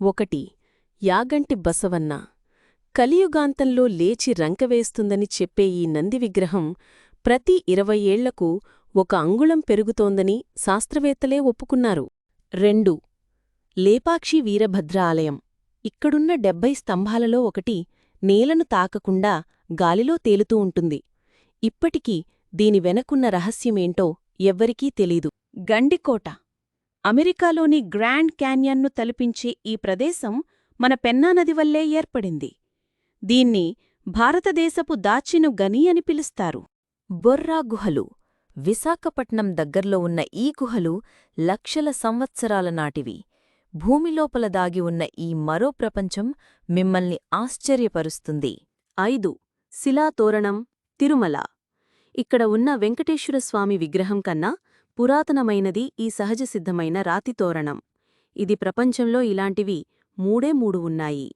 ఒకటి యాగంటి బసవన్న. కలియుగాంతంలో లేచి రంకవేస్తుందని చెప్పే ఈ నంది విగ్రహం ప్రతి ఇరవై ఏళ్ళకు ఒక అంగుళం పెరుగుతోందని శాస్త్రవేత్తలే ఒప్పుకున్నారు. రెండు లేపాక్షి వీరభద్ర ఆలయం. ఇక్కడున్న డెబ్బై స్తంభాలలో ఒకటి నేలను తాకకుండా గాలిలో తేలుతూ ఉంటుంది. ఇప్పటికీ దీని వెనకున్న రహస్యమేంటో ఎవ్వరికీ తెలీదు. గండికోట. అమెరికాలోని గ్రాండ్ క్యాన్యన్ను తలపించే ఈ ప్రదేశం మన పెన్నానది వల్లే ఏర్పడింది. దీన్ని భారతదేశపు దాచిను గని అని పిలుస్తారు. బొర్రా గుహలు విశాఖపట్నం దగ్గర్లో ఉన్న ఈ గుహలు లక్షల సంవత్సరాల నాటివి. భూమిలోపల దాగి ఉన్న ఈ మరో ప్రపంచం మిమ్మల్ని ఆశ్చర్యపరుస్తుంది. ఐదు. శిలాతోరణం తిరుమల. ఇక్కడ ఉన్న వెంకటేశ్వరస్వామి విగ్రహం కన్నా పురాతనమైనది ఈ సహజసిద్ధమైన రాతితోరణం ఇది ప్రపంచంలో ఇలాంటివి మూడే మూడు ఉన్నాయి.